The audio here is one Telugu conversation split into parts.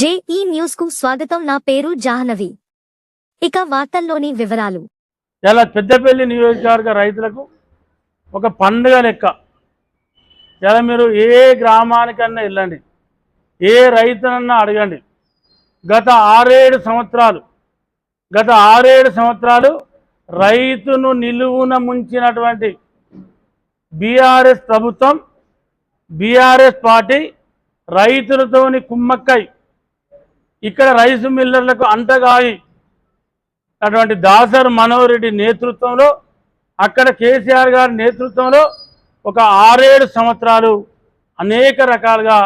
జేఈ న్యూస్కు స్వాగతం. నా పేరు జాహ్నవి. ఇక వార్తల్లోని వివరాలు. ఇలా పెద్దపల్లి నియోజకవర్గ రైతులకు ఒక పండుగ లెక్క. ఇలా మీరు ఏ గ్రామానికన్నా వెళ్ళండి. ఏ రైతునన్నా అడగండి. గత ఆరేడు సంవత్సరాలు గత ఆరేడు సంవత్సరాలు రైతును నిలువున ముంచినటువంటి బీఆర్ఎస్ ప్రభుత్వం బీఆర్ఎస్ పార్టీ రైతులతోని కుమ్మక్కై ఇక్కడ రైస్ మిల్లర్లకు అంటగాయి అటువంటి దాసర్ మనోహర్ రెడ్డి నేతృత్వంలో అక్కడ కేసీఆర్ గారి నేతృత్వంలో ఒక ఆరేడు సంవత్సరాలు అనేక రకాలుగా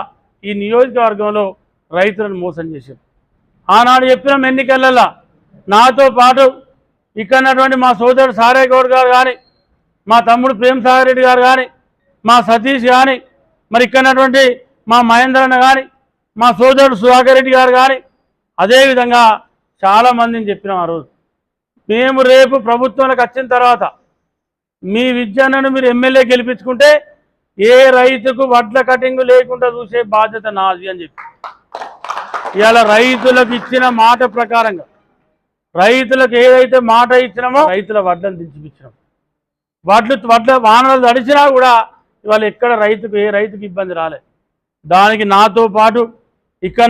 ఈ నియోజకవర్గంలో రైతులను మోసం చేశారు. ఆనాడు చెప్పిన ఎన్నికలలో నాతో పాటు ఇక్కడన్నటువంటి మా సోదరుడు సారే గౌడ్ గారు కానీ మా తమ్ముడు ప్రేమ్ సాగర్ రెడ్డి గారు కానీ మా సతీష్ కానీ మరి ఇక్కడ మా మహేంద్రన్న కానీ మా సోదరుడు సుధాకర్ రెడ్డి గారు కానీ అదేవిధంగా చాలామందిని చెప్పినాం ఆ రోజు. మేము రేపు ప్రభుత్వంలోకి వచ్చిన తర్వాత మీ విద్యను మీరు ఎమ్మెల్యే గెలిపించుకుంటే ఏ రైతుకు వడ్ల కటింగ్ లేకుండా చూసే బాధ్యత నాది అని చెప్పి. ఇవాళ రైతులకు ఇచ్చిన మాట ప్రకారంగా రైతులకు ఏదైతే మాట ఇచ్చినామో రైతుల వడ్లను దించిపించినాం వడ్లు వడ్ల వానలు తడిచినా కూడా ఇవాళ ఎక్కడ రైతుకు ఏ రైతుకు ఇబ్బంది రాలేదు దానికి నాతో పాటు ఇక్కడ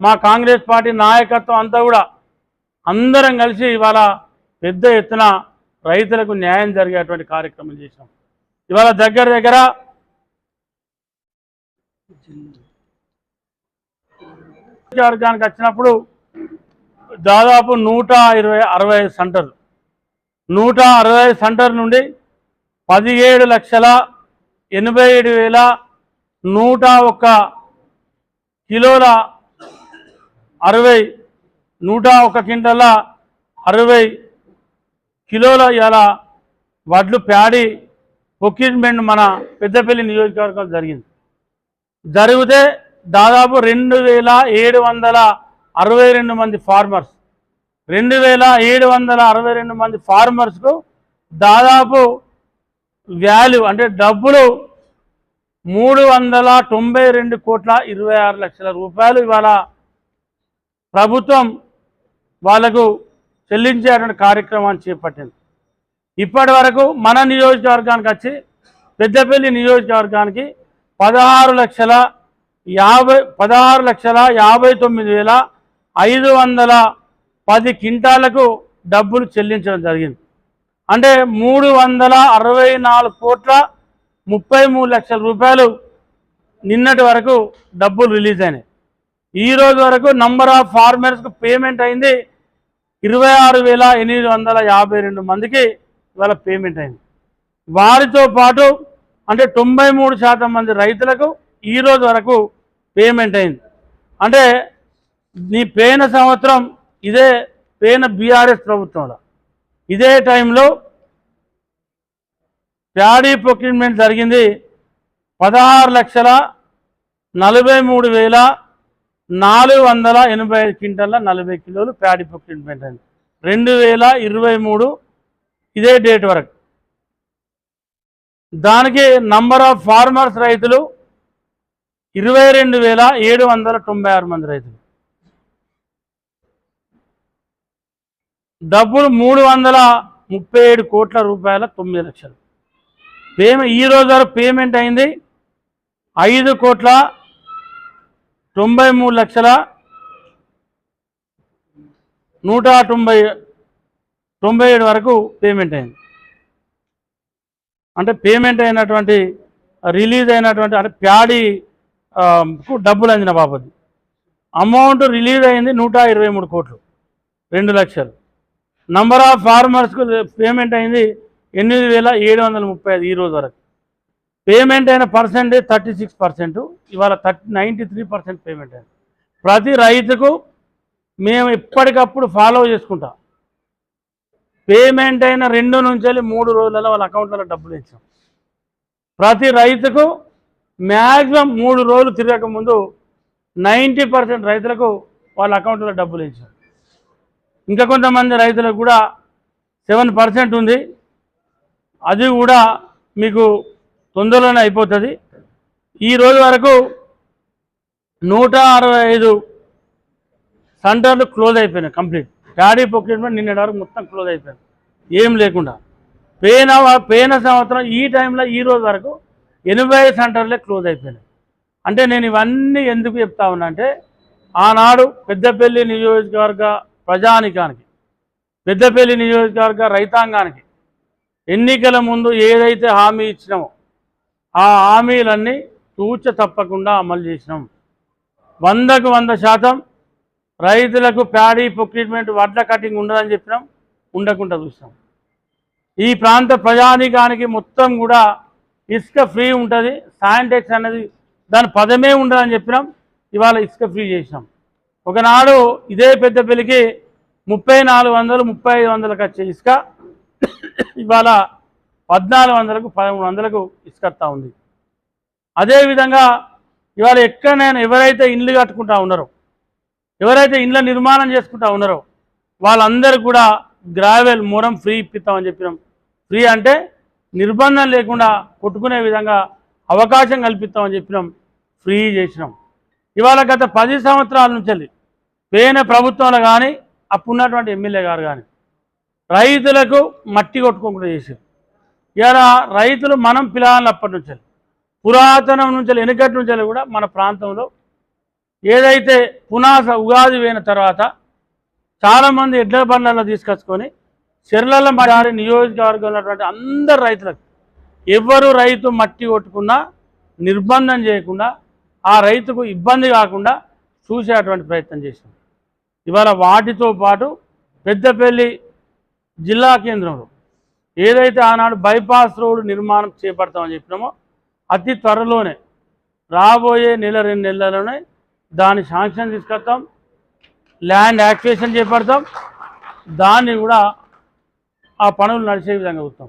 మా కాంగ్రెస్ పార్టీ నాయకత్వం అంతా కూడా అందరం కలిసి ఇవాళ పెద్ద ఎత్తున రైతులకు న్యాయం జరిగేటువంటి కార్యక్రమం చేసినాం ఇవాళ దగ్గర దగ్గర వర్గానికి వచ్చినప్పుడు దాదాపు నూట ఇరవై అరవై ఐదు సెంటర్లు. నూట అరవై ఐదు సెంటర్ నుండి పదిహేడు లక్షల ఎనభై ఏడు వేల నూట ఒక్క కిలోల అరవై నూట ఒక క్వింటల అరవై కిలోల ఇలా వడ్లు ప్యాడి ప్రొక్యూర్మెంట్ మన పెద్దపల్లి నియోజకవర్గం జరిగింది. జరిగితే దాదాపు రెండు వేల ఏడు వందల అరవై రెండు మంది ఫార్మర్స్ రెండు వేల ఏడు వందల అరవై రెండు మంది ఫార్మర్స్కు దాదాపు వాల్యూ అంటే డబ్బులు మూడు వందల తొంభై రెండు కోట్ల ఇరవై ఆరు లక్షల రూపాయలు ఇవాళ ప్రభుత్వం వాళ్ళకు చెల్లించేటువంటి కార్యక్రమాన్ని చేపట్టింది. ఇప్పటి వరకు మన నియోజకవర్గానికి వచ్చి పెద్దపల్లి నియోజకవర్గానికి పదహారు లక్షల యాభై పదహారు లక్షల యాభై తొమ్మిది వేల ఐదు వందల పది క్వింటాలకు డబ్బులు చెల్లించడం జరిగింది. అంటే మూడు వందల అరవై నాలుగు కోట్ల ముప్పై మూడు లక్షల రూపాయలు నిన్నటి వరకు డబ్బులు రిలీజ్ అయినాయి. ఈ రోజు వరకు నంబర్ ఆఫ్ ఫార్మర్స్కు పేమెంట్ అయింది ఇరవై ఆరు వేల ఎనిమిది వందల యాభై రెండు మందికి ఇవాళ పేమెంట్ అయింది. వారితో పాటు అంటే తొంభై మూడు శాతం మంది రైతులకు ఈ రోజు వరకు పేమెంట్ అయింది. అంటే నీ పేన సంవత్సరం ఇదే పేన బీఆర్ఎస్ ప్రభుత్వంలో. ఇదే టైంలో ప్యాడీ ప్రొక్యూర్మెంట్ జరిగింది పదహారు లక్షల నలభై మూడు వేల నాలుగు వందల ఎనభై ఐదు క్వింటల్ల నలభై కిలోలు ప్యాడీ ప్రొక్యూర్మెంట్ అయింది రెండు వేల ఇరవై మూడు ఇదే డేట్ వరకు. దానికి నంబర్ ఆఫ్ ఫార్మర్స్ రైతులు ఇరవై రెండు వేల ఏడు వందల తొంభై ఆరు మంది రైతులు. డబ్బులు మూడు వందల ముప్పై ఏడు కోట్ల రూపాయల తొమ్మిది లక్షలు. పేమెంట్ ఈ రోజు వరకు పేమెంట్ అయింది ఐదు కోట్ల తొంభై మూడు లక్షల నూట తొంభై తొంభై ఏడు వరకు పేమెంట్ అయింది. అంటే పేమెంట్ అయినటువంటి రిలీజ్ అయినటువంటి అంటే ప్యాడీ డబ్బులు అందిన బాపతి. అమౌంట్ రిలీజ్ అయింది నూట ఇరవై మూడు కోట్లు రెండు లక్షలు. నంబర్ ఆఫ్ ఫార్మర్స్కు పేమెంట్ అయింది ఎనిమిది వేల ఏడు వందల ముప్పై ఐదు ఈ రోజు వరకు. పేమెంట్ అయిన పర్సెంటేజ్ థర్టీ సిక్స్ పర్సెంట్ ఇవాళ thirty ninety three percent payment అయింది ప్రతి రైతుకు మేము ఎప్పటికప్పుడు ఫాలో చేసుకుంటాం. పేమెంట్ అయిన రెండు నుంచి వెళ్ళి మూడు రోజులలో వాళ్ళ అకౌంట్లలో డబ్బులు ఇచ్చాం ప్రతి రైతుకు మ్యాక్సిమం మూడు రోజులు తిరగక ముందు నైంటీ పర్సెంట్ రైతులకు వాళ్ళ అకౌంట్లో డబ్బులు ఇచ్చాం ఇంకా కొంతమంది రైతులకు కూడా సెవెన్ పర్సెంట్ ఉంది. అది కూడా మీకు తొందరలోనే అయిపోతుంది. ఈ రోజు వరకు నూట అరవై ఐదు సెంటర్లు క్లోజ్ అయిపోయినాయి కంప్లీట్. డాడీ ప్రొక్యూర్మెంట్ నిన్నటి వరకు మొత్తం క్లోజ్ అయిపోయింది. ఏం లేకుండా. పోయిన పోయిన సంవత్సరం ఈ టైంలో ఈ రోజు వరకు ఎనభై సెంటర్లే క్లోజ్ అయిపోయినాయి. అంటే నేను ఇవన్నీ ఎందుకు చెప్తా ఉన్నా అంటే ఆనాడు పెద్దపల్లి నియోజకవర్గ ప్రజానికానికి పెద్దపల్లి నియోజకవర్గ రైతాంగానికి ఎన్నికల ముందు ఏదైతే హామీ ఇచ్చినామో ఆ హామీలన్నీ తూచ తప్పకుండా అమలు చేసినాం. వందకు వంద శాతం రైతులకు ప్యాడీ ప్రొక్యూర్మెంట్ వడ్ల కటింగ్ ఉండదని చెప్పినాం ఉండకుండా చూసినాం. ఈ ప్రాంత ప్రజానికానికి మొత్తం కూడా ఇసుక ఫ్రీ ఉంటుంది శానిటెక్స్ అనేది దాని పదమే ఉండదని చెప్పినాం ఇవాళ ఇసుక ఫ్రీ చేసినాం. ఒకనాడు ఇదే పెద్ద పెద్దపల్లికి ముప్పై నాలుగు వందలు ముప్పై ఐదు వందలకు వచ్చే ఇసుక ఇవాళ పద్నాలుగు వందలకు పదమూడు వందలకు ఇసుక ఉంది. అదేవిధంగా ఇవాళ ఎక్కడైనా ఎవరైతే ఇండ్లు కట్టుకుంటా ఉన్నారో ఎవరైతే ఇండ్ల నిర్మాణం చేసుకుంటా ఉన్నారో వాళ్ళందరూ కూడా గ్రావెల్ మూరం ఫ్రీ ఇప్పిస్తామని చెప్పినాం. ఫ్రీ అంటే నిర్బంధం లేకుండా కొట్టుకునే విధంగా అవకాశం కల్పిస్తామని చెప్పినాం. ఫ్రీ చేసినాం. ఇవాళ గత పది సంవత్సరాల నుంచి పేన ప్రభుత్వంలో కానీ అప్పుడున్నటువంటి ఎమ్మెల్యే గారు కానీ రైతులకు మట్టి కొట్టుకోకుండా చేశారు ఇలా రైతులు మనం పిల్లలు నుంచి పురాతనం నుంచి వెనుకటి నుంచి కూడా మన ప్రాంతంలో ఏదైతే పునాస ఉగాది పోయిన తర్వాత చాలామంది ఎడ్ల బండ్లలో తీసుకొచ్చుకొని చెర్లల మరి నియోజకవర్గంలో ఉన్నటువంటి అందరు రైతులకు ఎవరు రైతు మట్టి కొట్టుకున్నా నిర్బంధం చేయకుండా ఆ రైతుకు ఇబ్బంది కాకుండా చూసేటువంటి ప్రయత్నం చేసింది. ఇవాళ వాటితో పాటు పెద్దపల్లి జిల్లా కేంద్రంలో ఏదైతే ఆనాడు బైపాస్ రోడ్డు నిర్మాణం చేపడతామని చెప్పినామో అతి త్వరలోనే రాబోయే నెల రెండు నెలల్లోనే దాని శాంక్షన్ తీసుకొస్తాం ల్యాండ్ యాక్టివేషన్ చేపడతాం దాన్ని కూడా ఆ పనులు నడిచే విధంగా చూస్తాం.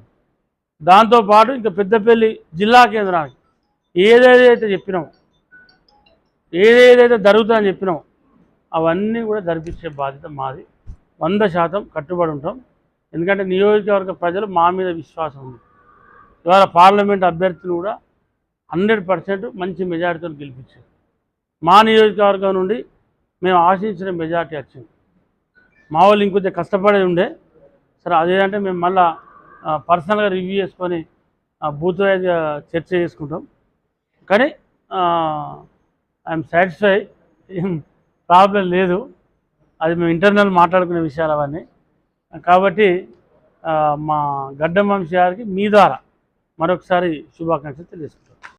దాంతోపాటు ఇంకా పెద్దపల్లి జిల్లా కేంద్రానికి ఏదేదైతే చెప్పినామో ఏదేదైతే జరుగుతుందని చెప్పినామో అవన్నీ కూడా జరిపించే బాధ్యత మాది. వంద శాతం కట్టుబడి ఉంటాం. ఎందుకంటే నియోజకవర్గ ప్రజలు మా మీద విశ్వాసం ఉంది. ఇవాళ పార్లమెంట్ అభ్యర్థిని కూడా హండ్రెడ్ పర్సెంట్ మంచి మెజారిటీతో గెలిపించారు. మా నియోజకవర్గం నుండి మేము ఆశించిన మెజారిటీ వచ్చింది. మా వాళ్ళు ఇంకొంచెం కష్టపడేది ఉండే. సరే అదేంటంటే మేము మళ్ళా పర్సనల్గా రివ్యూ చేసుకొని బూత్ వైజ్గా చర్చ చేసుకుంటాం. కానీ ఐఎమ్ సాటిస్ఫై. ప్రాబ్లం లేదు. అది మేము ఇంటర్నల్ మాట్లాడుకునే విషయాలు అవన్నీ. కాబట్టి మా గడ్డం వంశీ గారికి మీ ద్వారా మరొకసారి శుభాకాంక్షలు తెలియజేస్తున్నాను